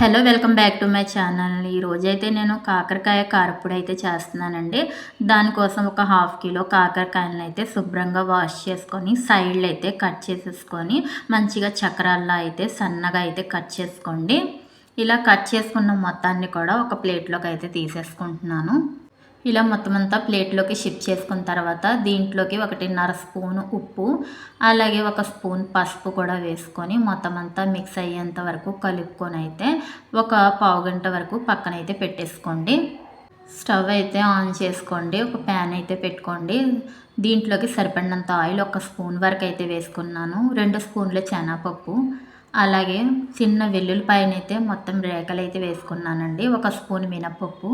Hello welcome back to my channel. ఈరోజైతే నేను కాకరకాయ కారపొడి అయితే చేస్తున్నానండి. దానికోసం ఒక హాఫ్ కిలో కాకరకాయలను అయితే శుభ్రంగా వాష్ చేసుకొని సైడ్లు అయితే కట్ చేసేసుకొని మంచిగా చక్రాల్లో అయితే సన్నగా అయితే కట్ చేసుకోండి. ఇలా కట్ చేసుకున్న మొత్తాన్ని కూడా ఒక ప్లేట్లోకి అయితే తీసేసుకుంటున్నాను. ఇలా మొత్తం అంతా ప్లేట్లోకి షిఫ్ట్ చేసుకున్న తర్వాత దీంట్లోకి ఒకటిన్నర స్పూన్ ఉప్పు అలాగే ఒక స్పూన్ పసుపు కూడా వేసుకొని మొత్తం అంతా మిక్స్ అయ్యేంత వరకు కలుపుకొని అయితే ఒక పావు గంట వరకు పక్కనైతే పెట్టేసుకోండి. స్టవ్ అయితే ఆన్ చేసుకోండి ఒక ప్యాన్ అయితే పెట్టుకోండి. దీంట్లోకి సరిపడినంత ఆయిల్ ఒక స్పూన్ వరకు అయితే వేసుకున్నాను. రెండు స్పూన్ల శనగపప్పు అలాగే చిన్న వెల్లుల్లిపాయనైతే అయితే మొత్తం రేఖలు వేసుకున్నానండి. ఒక స్పూన్ మినపప్పు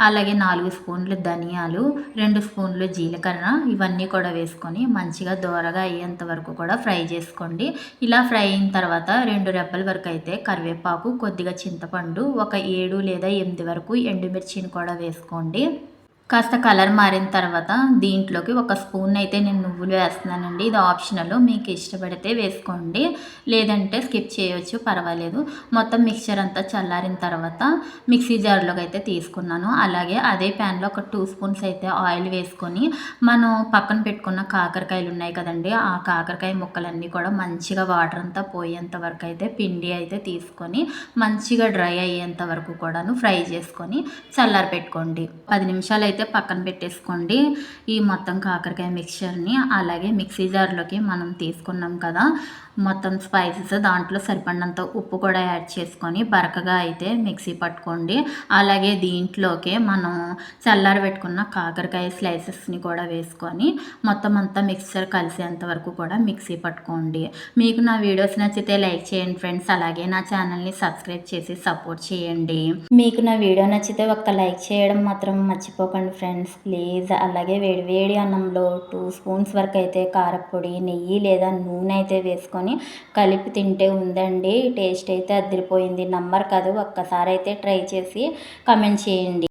అలాగే నాలుగు స్పూన్లు ధనియాలు రెండు స్పూన్లు జీలకర్ర ఇవన్నీ కూడా వేసుకొని మంచిగా దోరగా అయ్యేంత వరకు కూడా ఫ్రై చేసుకోండి. ఇలా ఫ్రై అయిన తర్వాత రెండు రెబ్బల వరకు అయితే కరివేపాకు కొద్దిగా చింతపండు ఒక ఏడు లేదా ఎనిమిది వరకు ఎండుమిర్చిని కూడా వేసుకోండి. కాస్త కలర్ మారిన తర్వాత దీంట్లోకి ఒక స్పూన్ అయితే నేను నువ్వులు వేస్తున్నానండి. ఇది ఆప్షనల్. మీకు ఇష్టపడితే వేసుకోండి. లేదంటే స్కిప్ చేయవచ్చు పర్వాలేదు. మొత్తం మిక్చర్ అంతా చల్లారిన తర్వాత మిక్సీ జార్లోకి అయితే తీసుకున్నాను. అలాగే అదే ప్యాన్లో ఒక టూ స్పూన్స్ అయితే ఆయిల్ వేసుకొని మనం పక్కన పెట్టుకున్న కాకరకాయలు ఉన్నాయి కదండి ఆ కాకరకాయ ముక్కలన్నీ కూడా మంచిగా వాటర్ అంతా పోయేంత వరకు అయితే పిండి అయితే తీసుకొని మంచిగా డ్రై అయ్యేంత వరకు కూడాను ఫ్రై చేసుకొని చల్లారి పెట్టుకోండి పది నిమిషాలు అయితే అయితే పక్కన పెట్టేసుకోండి. ఈ మొత్తం కాకరకాయ మిక్చర్ని అలాగే మిక్సీ జార్లోకి మనం తీసుకున్నాం కదా. మొత్తం స్పైసెస్ దాంట్లో సరిపడినంత ఉప్పు కూడా యాడ్ చేసుకొని బరకగా అయితే మిక్సీ పట్టుకోండి. అలాగే దీంట్లోకి మనం చల్లారి పెట్టుకున్న కాకరకాయ స్లైసెస్ని కూడా వేసుకొని మొత్తం అంతా మిక్సర్ కలిసేంత వరకు కూడా మిక్సీ పట్టుకోండి. మీకు నా వీడియోస్ నచ్చితే లైక్ చేయండి ఫ్రెండ్స్. అలాగే నా ఛానల్ని సబ్స్క్రైబ్ చేసి సపోర్ట్ చేయండి. మీకు నా వీడియో నచ్చితే ఒక్క లైక్ చేయడం మాత్రం మర్చిపోకండి. Friends please. అలాగే వేడి వేడి అన్నంలో టూ స్పూన్స్ వరకు అయితే కారపొడి నెయ్యి లేదా నూనె అయితే వేసుకొని కలిపి తింటే ఉందండి. టేస్ట్ అయితే అదిరిపోయింది. నమ్మరు కాదు ఒక్కసారి అయితే ట్రై చేసి కమెంట్ చేయండి.